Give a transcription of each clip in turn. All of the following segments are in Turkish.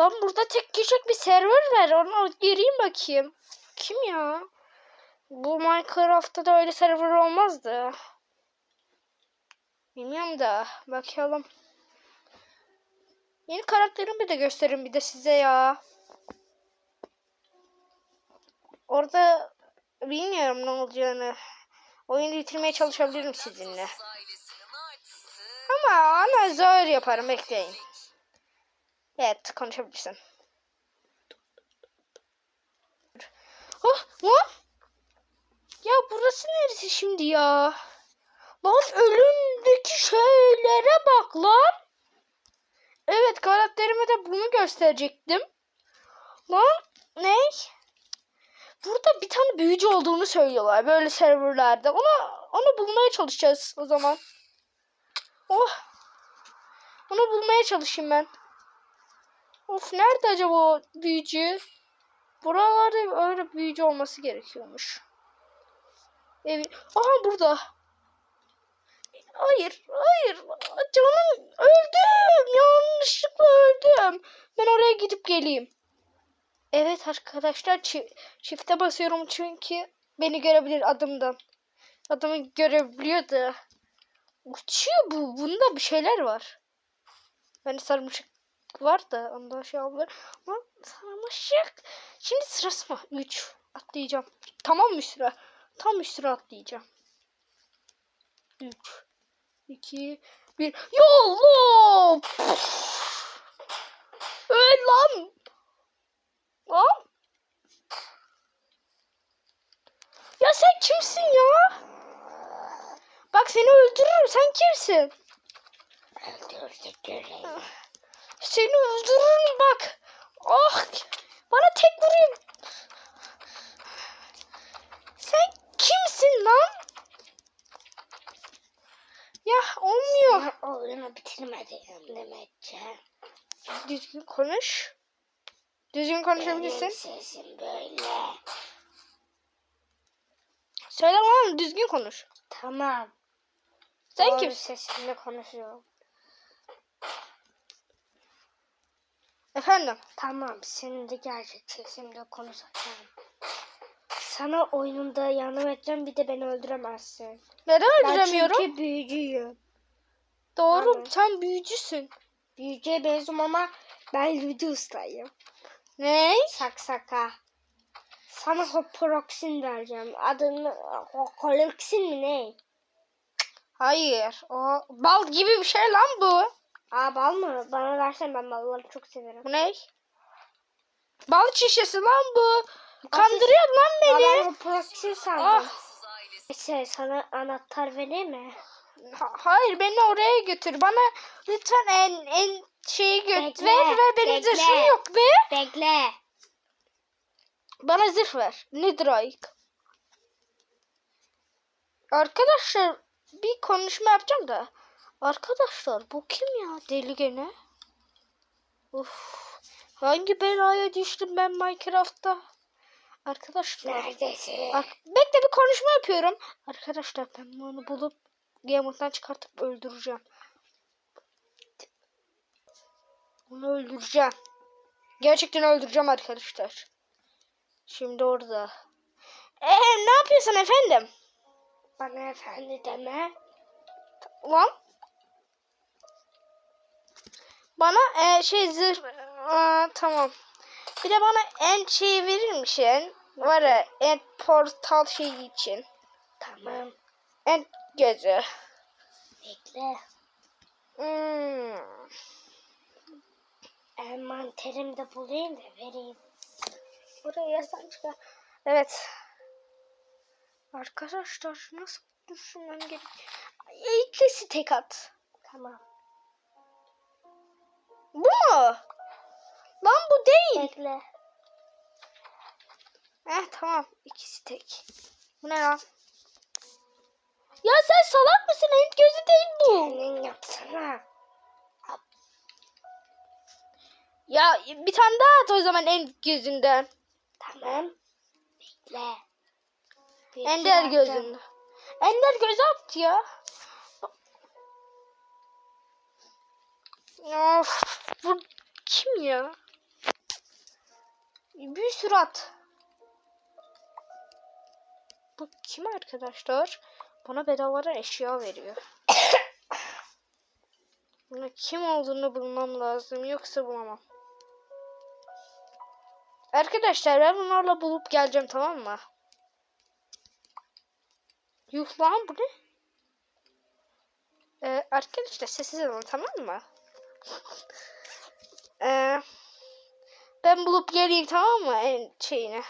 Lan burada tek kişilik bir server var. Onu gireyim bakayım. Kim ya? Bu Minecraft'ta da öyle server olmazdı. Bilmiyorum da. Bakalım. Yeni karakterimi de göstereyim bir de size ya. Orada bilmiyorum ne olacağını. Oyunu bitirmeye çalışabilirim sizinle. Ama ona zor yaparım bekleyin. Evet konuşabilirsin. Oh, lan! Ya burası neresi şimdi ya? Lan önümdeki şeylere bak lan. Evet karakterime de bunu gösterecektim. Lan ne? Burada bir tane büyücü olduğunu söylüyorlar böyle serverlerde. Ona onu bulmaya çalışacağız o zaman. Oh. Onu bulmaya çalışayım ben. Of nerede acaba o büyücü? Buralarda öyle büyücü olması gerekiyormuş. Evi. Aha burada. Hayır, hayır. Canım öldüm. Yanlışlıkla öldüm. Ben oraya gidip geleyim. Evet arkadaşlar çi- çifte basıyorum çünkü beni görebilir adımdan. Adımı görebiliyor da. Uçuyor bu. Bunda bir şeyler var. Yani sarmaşık var da ondan şey alır. Ama sarmaşık. Şimdi sırası mı? 3. Atlayacağım. Tamam mı sıra? Tam üstüne atlayacağım. 3 2 1 Ya Allah! Öl lan! Lan! Ya sen kimsin ya? Bak seni öldürürüm. Sen kimsin? Öldürdük görevi. Seni öldürürüm bak. Ah! Bana tek vurayım. Sen kimsin lan? Ya olmuyor. Oyunu bitirmedim demekçe. Düzgün konuş. Düzgün konuşabilirsin. Benim sesim böyle. Söyle lan düzgün konuş. Tamam. Sen Doğru kimsin? sesimle konuşuyorum. Efendim. Tamam, senin de gerçek sesimle konuşacağım. Sana oyununda yardım edeceğim, bir de beni öldüremezsin. Neden Ben öldüremiyorum? çünkü büyücüyüm. Doğru Evet. sen büyücüsün. Büyücüye benziyorum ama ben Lüdü ustayım. Ne? Saksaka. Sana Hoproxin vereceğim. Adını Holoksin mi ne? Hayır. O bal gibi bir şey lan bu. Aa bal mı? Bana versen ben balları çok severim. Bu ne? Bal şişesi lan bu. Kandırıyor lan beni. Hoproxin sandım. Ah. Neyse sana anahtar vereyim mi? Ha- hayır beni oraya götür. Bana lütfen en en şeyi götür Bekle, ver ve benim bekle. zırhım yok be. Bekle. Bana zırh ver. Nedir? Arkadaşlar bir konuşma yapacağım da. Arkadaşlar bu kim ya deli gene? Uf, hangi belaya düştüm ben Minecraft'ta? Arkadaşlar. Neredesin? Bak, bekle bir konuşma yapıyorum. Arkadaşlar ben bunu bulup Game'den çıkartıp öldüreceğim. Onu öldüreceğim. Gerçekten öldüreceğim arkadaşlar. Şimdi orada. Ee, ne yapıyorsun efendim? Bana efendi deme. Lan. Bana e, şey zırh... Aa, tamam. Bir de bana en şeyi verir misin? Var ya en portal şeyi için. Tamam. En gözü. Bekle. Hmm. Envanterimi de bulayım da vereyim. Buraya yazan çıkar. Evet. Arkadaşlar nasıl düşünmem gerek? İkisi tek at. Tamam. Bu mu? Lan bu değil. Bekle. Eh tamam. İkisi tek. Bu ne lan? Ya sen salak mısın? En gözü değil bu. Senin yapsana. Ya bir tane daha at o zaman en gözünden. Tamam. Bekle. Bir Ender gözünden. Ender gözü attı ya. Of, bu kim ya? Bir sürü at. Bu kim arkadaşlar? Bana bedavadan eşya veriyor. Buna kim olduğunu bulmam lazım yoksa bulamam. Arkadaşlar ben bunlarla bulup geleceğim tamam mı? Yuh lan bu ne? Ee, arkadaşlar sessiz olun tamam mı? Ee, ben bulup geleyim tamam mı en şeyini?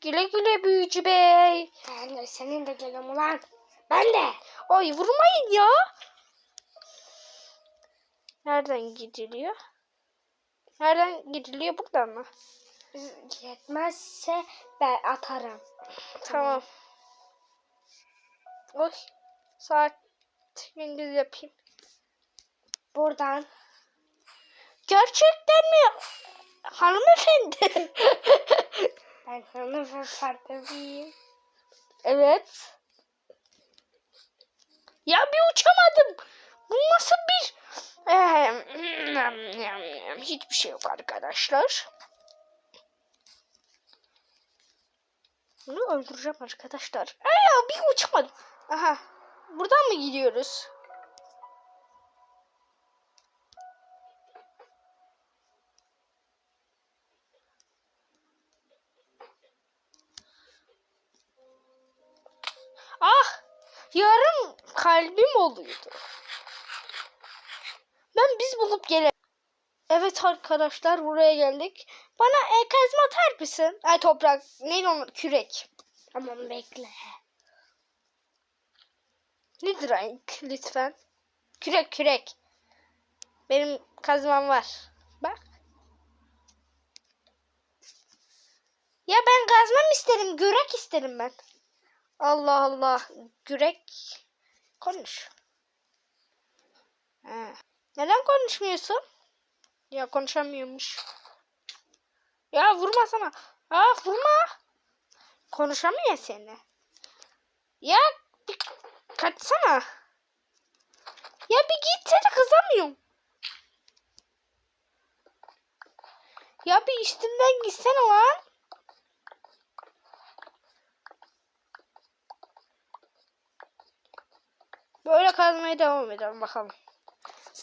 Güle güle büyücü bey. Ben de senin de geliyorum ulan. Ben de. Ay vurmayın ya. Nereden gidiliyor? Nereden gidiliyor buradan mı? Yetmezse ben atarım. Tamam. Oy. Saat gündüz yapayım. Buradan. Gerçekten mi? Hanımefendi. Ben farkındayım. evet. Ya bir uçamadım. Bu nasıl bir... Ehem, Hiçbir şey yok arkadaşlar. Bunu öldüreceğim arkadaşlar. Aa, bir uçamadım. Aha. Buradan mı gidiyoruz? Yarım kalbim oluyordu. Ben biz bulup gelelim. Evet arkadaşlar buraya geldik. Bana e, kazma atar mısın? Ay toprak. Neydi onun? Kürek. Tamam bekle. Nedir renk lütfen? Kürek kürek. Benim kazmam var. Bak. Ya ben kazmam isterim. Gürek isterim ben. Allah Allah. Gürek. Konuş. Ha. Neden konuşmuyorsun? Ya konuşamıyormuş. Ya vurma sana. Ah vurma. Konuşamıyor seni. Ya bir kaçsana. Ya bir gitsene kızamıyorum. Ya bir üstümden gitsene lan. Böyle kazmaya devam edelim bakalım.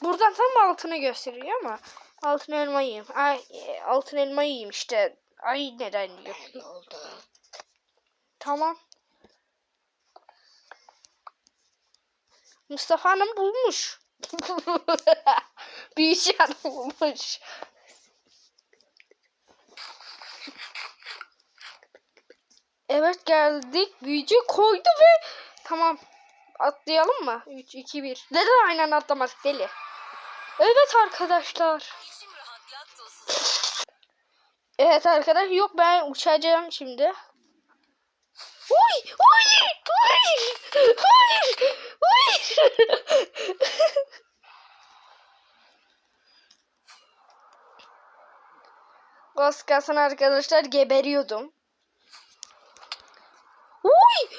Buradan tam altını gösteriyor ama altın elma yiyeyim. Ay e, altın elma yiyeyim işte. Ay neden diyor. Ne oldu? Tamam. Mustafa Hanım bulmuş. Büyücü hanım bulmuş. Evet geldik. Büyücü koydu ve tamam. Atlayalım mı? 3, 2, 1. Neden aynen atlamadık deli? Evet arkadaşlar. Evet arkadaş yok ben uçacağım şimdi. Uy! Uy! Uy! Uy! Uy! Az kalsın arkadaşlar geberiyordum. Uy!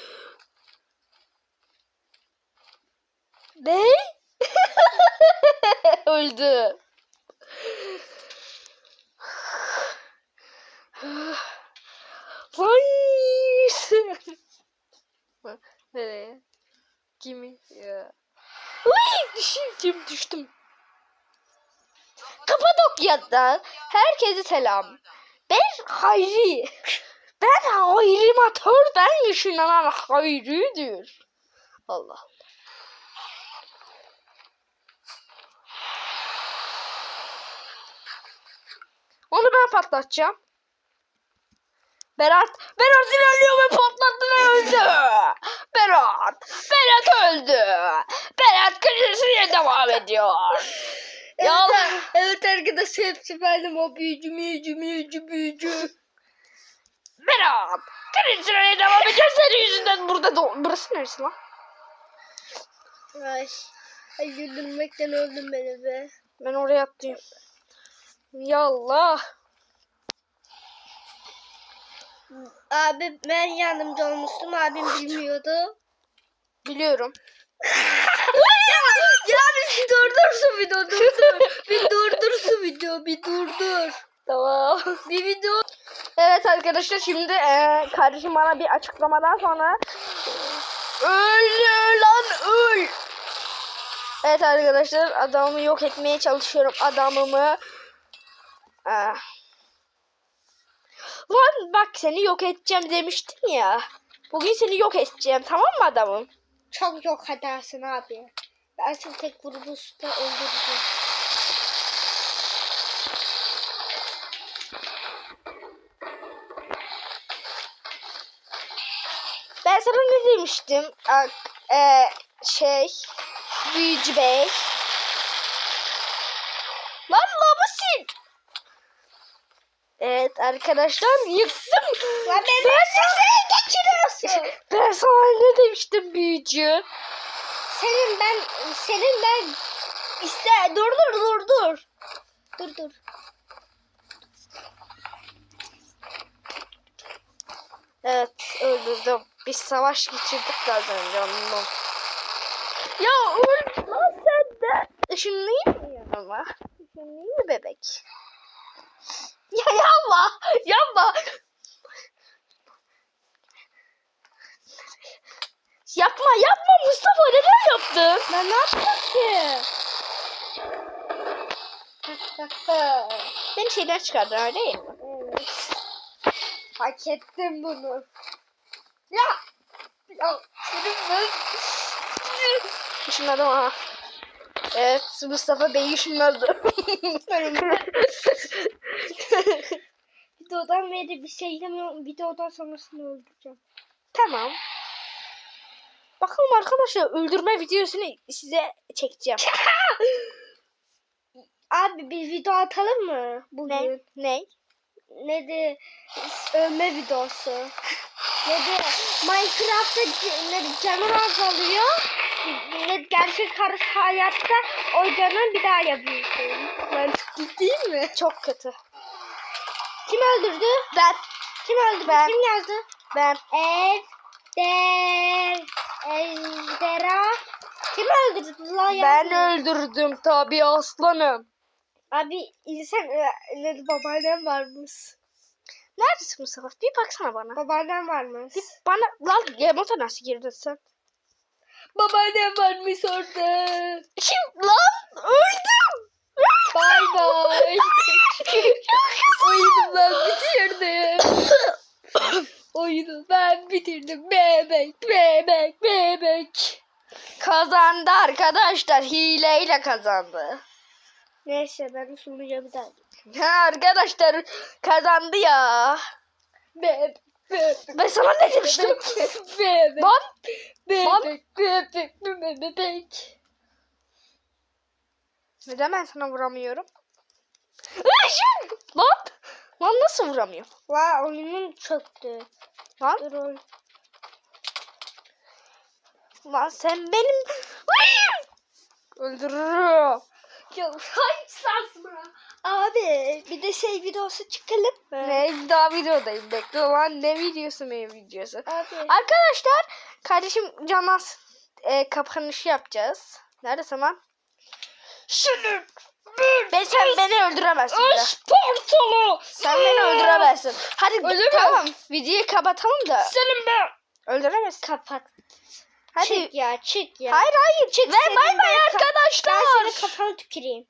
Ne? Öldü. Vay! Nereye? Kimi? Ya. Uy! Düştüm, düştüm. Kapadokya'dan herkese selam. Ben Hayri. Ben Hayri Matör'den düşünülen Hayri'dir. Allah Onu ben patlatacağım. Berat, Berat ilerliyor ve patlattı ve öldü. Berat, Berat öldü. Berat krizine devam ediyor. Ya Evet, evet arkadaşlar hepsi benim o büyücü büyücü büyücü büyücü. Berat, krizine devam ediyor senin yüzünden burada da Burası neresi lan? Ay, ay güldürmekten öldüm beni be. Ben oraya atlayayım. Yallah. Abi ben yardımcı olmuştum abim bilmiyordu. Biliyorum. ya bir durdur şu video durdur. bir durdur şu video bir durdur. Tamam. Bir video Evet arkadaşlar şimdi eee, kardeşim bana bir açıklamadan sonra öl lan öl. Evet arkadaşlar adamımı yok etmeye çalışıyorum adamımı. Ah. Lan bak seni yok edeceğim demiştim ya. Bugün seni yok edeceğim tamam mı adamım? çok yok edersin abi. Ben seni tek vuruşta öldüreceğim. Ben sana ne demiştim? Ak, eee, şey büyücü bey. Lan labusin. Evet arkadaşlar yıktım. Lan ben, sana geçiriyorsun. Ben sana ne demiştim büyücü? Senin ben senin ben İşte dur dur dur dur. dur dur. Evet öldürdüm. Biz savaş geçirdik önce onunla. Ya öl lan sen de. Işınlayayım mı yanıma? Işınlayayım mı bebek? Ya yapma. Yapma. Yapma yapma Mustafa neden yaptın? Ben ne yaptım ki? Beni şeyden çıkardın öyle değil mi? Evet. Hak ettim bunu. Ya! Ya senin ben... Işınladım ha. Evet Mustafa Bey ışınladı. Videodan beri bir şey demiyorum. Videodan sonrasını öldüreceğim. tamam. Bakalım arkadaşlar öldürme videosunu size çekeceğim. Abi bir video atalım mı bugün? ne? Ne de ölme videosu. Ne de Minecraft'ta ne de canın azalıyor. Ne gerçek hayatta o canı bir daha yapıyorsun. Mantıklı değil mi? Çok kötü. Kim öldürdü? Ben. Kim öldürdü? Ben. Kim yazdı? Ben. Ejder. Ejderha. Kim öldürdü lan ya? Ben öldürdüm tabii aslanım. Abi insan e, de babaannem varmış. Neredesin Mustafa? Bir baksana bana. Babaannem varmış. Bir bana lan yamata nasıl girdin sen? Babaannem varmış orada. Kim lan? Öldüm. Bay bay. Oyunu ben bitirdim. Oyunu ben bitirdim. Bebek, bebek, bebek. Kazandı arkadaşlar. Hileyle kazandı. Neyse ben sunucuya bir daha. Ha, arkadaşlar kazandı ya. Bebek, bebek. Ben sana ne demiştim? Bebek, Lan bebek, bebek, bebek, bebek. neden ben sana vuramıyorum? Lan lan nasıl vuramıyorum? La oyunum çöktü. Lan oyun. lan sen benim öldürürüm. Ya hangi sarsma? Abi bir de şey videosu çıkalım mı? Ne daha videodayım bekle lan ne videosu ne videosu. Abi. Arkadaşlar kardeşim Canaz e, kapanışı yapacağız. Neredesin lan? Şunu. Ben sen beni öldüremezsin. Sportolu. Sen beni öldüremezsin. Hadi Öldüremem. tamam videoyu kapatalım da Senin ben. öldüremezsin. Kapat. Hadi. Çık ya çık ya. Hayır hayır. Çık Ve bay bay arkadaşlar. Ben senin kafana tüküreyim.